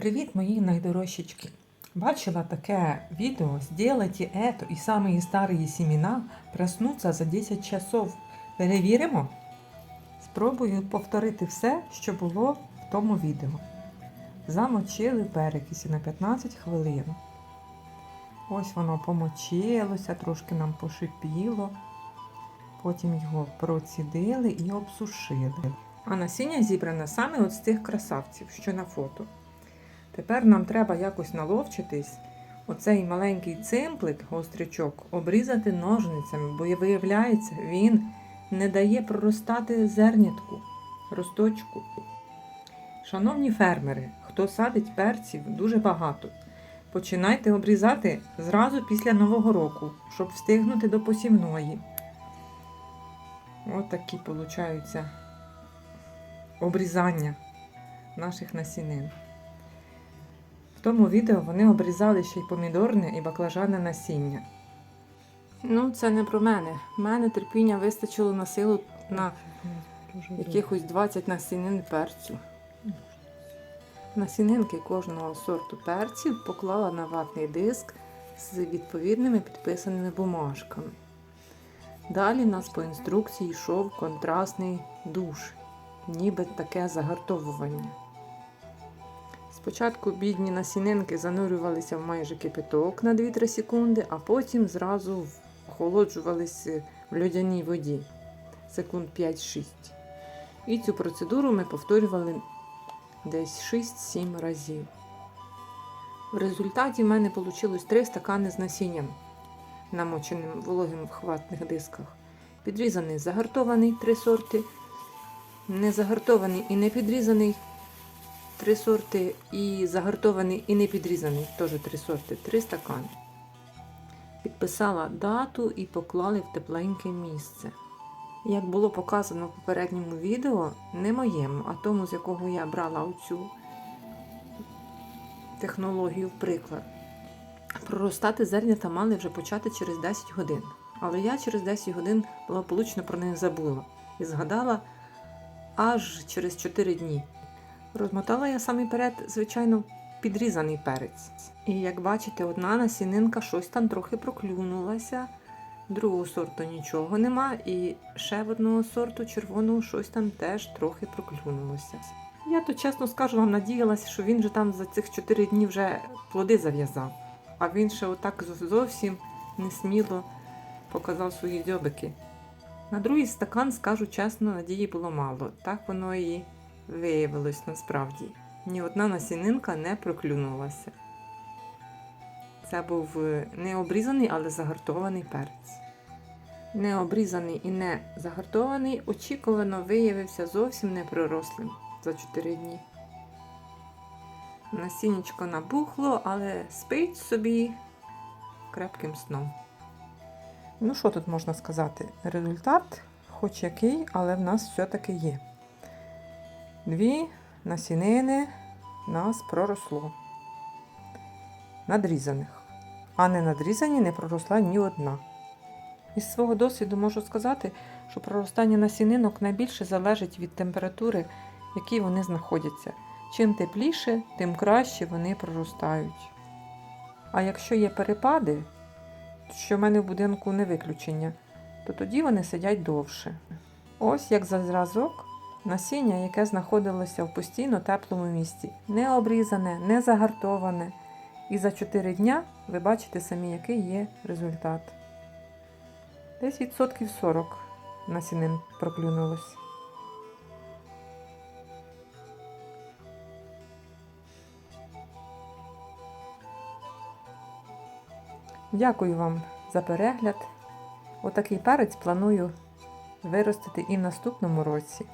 Привіт, мої найдорожчички! Бачила таке відео «Сделайте это и самые старые семена проснуться за 10 часов. Перевіримо? Спробую повторити все, що було в тому відео. Замочили в перекисі на 15 хвилин. Ось воно помочилося, трошки нам пошипіло. Потім його процідили і обсушили. А насіння зібране саме от з цих красавців, що на фото. Тепер нам треба якось наловчитись оцей маленький цимплик, гострячок, обрізати ножницями, бо виявляється, він не дає проростати зернятку, росточку. Шановні фермери, хто садить перців дуже багато, починайте обрізати зразу після Нового року, щоб встигнути до посівної. Ось такі получаються обрізання наших насінин. В тому відео вони обрізали ще й помідорне і баклажане насіння. Ну, це не про мене. У мене терпіння вистачило на силу на якихось 20 насінин перцю. Насінинки кожного сорту перців поклала на ватний диск з відповідними підписаними бумажками. Далі нас по інструкції йшов контрастний душ, ніби таке загартовування. Спочатку бідні насінинки занурювалися в майже кипяток на 2-3 секунди, а потім зразу охолоджувалися в льодяній воді секунд 5-6. І цю процедуру ми повторювали десь 6-7 разів. В результаті в мене вийшло 3 стакани з насінням, намоченим вологим в хватних дисках. Підрізаний загартований 3 сорти, незагартований і не підрізаний три сорти і загартований і не підрізаний, теж три сорти, три стакани. Підписала дату і поклали в тепленьке місце. Як було показано в попередньому відео, не моєму, а тому, з якого я брала оцю технологію в приклад. Проростати зернята мали вже почати через 10 годин. Але я через 10 годин благополучно про них забула і згадала аж через 4 дні. Розмотала я самий перед, звичайно, підрізаний перець. І як бачите, одна насінинка щось там трохи проклюнулася, другого сорту нічого нема, і ще в одного сорту червоного щось там теж трохи проклюнулося. Я то чесно скажу, вам надіялася, що він же там за цих 4 дні вже плоди зав'язав, а він ще отак зовсім несміло показав свої дзьобики. На другий стакан, скажу чесно, надії було мало. Так воно і виявилось насправді. Ні одна насінинка не проклюнулася. Це був е, не обрізаний, але загартований перець. Не обрізаний і не загартований очікувано виявився зовсім непророслим за 4 дні. Насіннячко набухло, але спить собі крепким сном. Ну, що тут можна сказати? Результат, хоч який, але в нас все-таки є. Дві насінини нас проросло. Надрізаних. А не надрізані не проросла ні одна. Із свого досвіду можу сказати, що проростання насінинок найбільше залежить від температури, в якій вони знаходяться. Чим тепліше, тим краще вони проростають. А якщо є перепади, що в мене в будинку не виключення, то тоді вони сидять довше. Ось як за зразок насіння, яке знаходилося в постійно теплому місці, не обрізане, не загартоване. І за 4 дня ви бачите самі, який є результат. Десь відсотків 40 насінин проклюнулось. Дякую вам за перегляд. Отакий перець планую виростити і в наступному році.